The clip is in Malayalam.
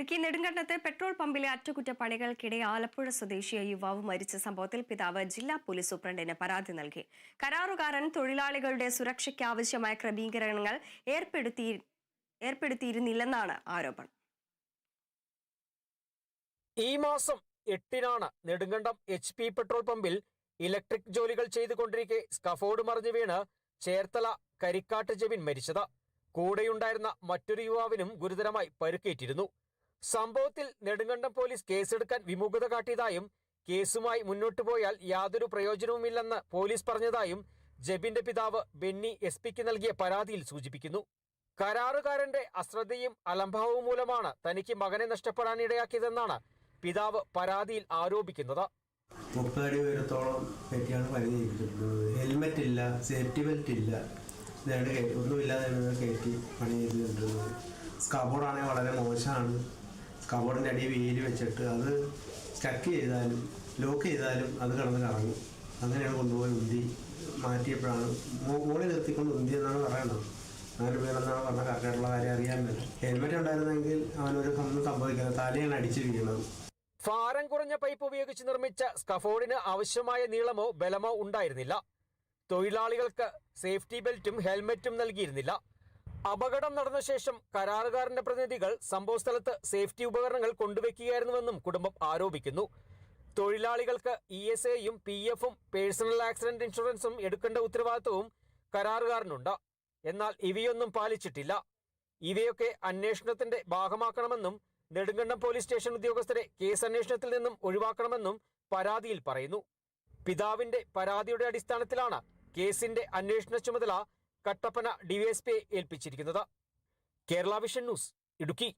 ഇടുക്കി നെടുങ്കണ്ടത്ത് പെട്രോൾ പമ്പിലെ അറ്റകുറ്റപ്പണികൾക്കിടെ ആലപ്പുഴ സ്വദേശിയ യുവാവ് മരിച്ച സംഭവത്തിൽ പിതാവ് ജില്ലാ പോലീസ് സൂപ്രണ്ടിന് പരാതി നൽകി. കരാറുകാരൻ തൊഴിലാളികളുടെ സുരക്ഷയ്ക്ക് ആവശ്യമായ ക്രമീകരണങ്ങൾ ഏർപ്പെടുത്തി ഏർപ്പെടുത്തിയിരുന്നില്ലെന്നാണ് ആരോപണം. ഈ മാസം എട്ടിനാണ് നെടുങ്കണ്ടം എച്ച് പി പെട്രോൾ പമ്പിൽ ഇലക്ട്രിക് ജോലികൾ ചെയ്തുകൊണ്ടിരിക്കെ സ്കഫോർഡ് മറിഞ്ഞു വീണ് ചേർത്തല കരിക്കാട്ട് ജെബിൻ മരിച്ചത്. കൂടെയുണ്ടായിരുന്ന മറ്റൊരു യുവാവിനും ഗുരുതരമായി പരുക്കേറ്റിരുന്നു. സംഭവത്തിൽ നെടുങ്കണ്ടം പോലീസ് കേസെടുക്കാൻ വിമുഖത കാട്ടിയതായും കേസുമായി മുന്നോട്ടു പോയാൽ യാതൊരു പ്രയോജനവുമില്ലെന്ന് പോലീസ് പറഞ്ഞതായും ജബിന്റെ പിതാവ് ബെന്നി എസ് പിക്ക് നൽകിയ പരാതിയിൽ സൂചിപ്പിക്കുന്നു. കരാറുകാരന്റെ അശ്രദ്ധയും അലംഭാവവും മൂലമാണ് തനിക്ക് മകനെ നഷ്ടപ്പെടാനിടയാക്കിയതെന്നാണ് പിതാവ് പരാതിയിൽ ആരോപിക്കുന്നത്. മുപ്പതടി ഉയരത്തോളം പറ്റിയാണ് പണി ചെയ്തിട്ടുള്ളത് ഹെൽമെറ്റ് ഇല്ല സേഫ്റ്റി ബെൽറ്റ് ഇല്ല. ഒന്നുമില്ലാതെ കയറ്റി പണി ചെയ്തിട്ടുള്ളത് സ്കബോർഡാണെങ്കിൽ വളരെ മോശമാണ്. സ്കബോർഡിന്റെ അടിയിൽ വീൽ വെച്ചിട്ട് അത് സ്റ്റക്ക് ചെയ്താലും ലോക്ക് ചെയ്താലും അത് കിടന്ന് കറങ്ങും. അങ്ങനെയാണ് കൊണ്ടുപോയി ഉന്തി മാറ്റിയപ്പോഴാണ് മോളിൽ നിർത്തിക്കൊണ്ട് ഉന്തി എന്നാണ് പറയുന്നത് നാല് പേരെന്നാണ് പറഞ്ഞ കറക്റ്റായിട്ടുള്ള കാര്യം അറിയാൻ പറ്റും ഹെൽമെറ്റ് ഉണ്ടായിരുന്നെങ്കിൽ അവനൊരു ഒന്നും സംഭവിക്കുന്നത് തലയാണ് അടിച്ച് വീണത് ഭാരം കുറഞ്ഞ പൈപ്പ് ഉപയോഗിച്ച് നിർമ്മിച്ച സ്കഫോർഡിന് ആവശ്യമായ നീളമോ ബലമോ ഉണ്ടായിരുന്നില്ല. തൊഴിലാളികൾക്ക് സേഫ്റ്റി ബെൽറ്റും ഹെൽമെറ്റും നൽകിയിരുന്നില്ല. അപകടം നടന്ന ശേഷം കരാറുകാരന്റെ പ്രതിനിധികൾ സംഭവസ്ഥലത്ത് സേഫ്റ്റി ഉപകരണങ്ങൾ കൊണ്ടുവയ്ക്കുകയായിരുന്നുവെന്നും കുടുംബം ആരോപിക്കുന്നു. തൊഴിലാളികൾക്ക് ഇ എസ് എയും പി എഫും പേഴ്സണൽ ആക്സിഡന്റ് ഇൻഷുറൻസും എടുക്കേണ്ട ഉത്തരവാദിത്വവും കരാറുകാരനുണ്ട്. എന്നാൽ ഇവയൊന്നും പാലിച്ചിട്ടില്ല. ഇവയൊക്കെ അന്വേഷണത്തിന്റെ ഭാഗമാക്കണമെന്നും നെടുങ്കണ്ടം പോലീസ് സ്റ്റേഷൻ ഉദ്യോഗസ്ഥരെ കേസ് അന്വേഷണത്തിൽ നിന്നും ഒഴിവാക്കണമെന്നും പരാതിയിൽ പറയുന്നു. പിതാവിന്റെ പരാതിയുടെ അടിസ്ഥാനത്തിലാണ് കേസിന്റെ അന്വേഷണ ചുമതല കട്ടപ്പന ഡിവൈഎസ്പിയെ ഏൽപ്പിച്ചിരിക്കുന്നത്. Kerala Vision News Idukki.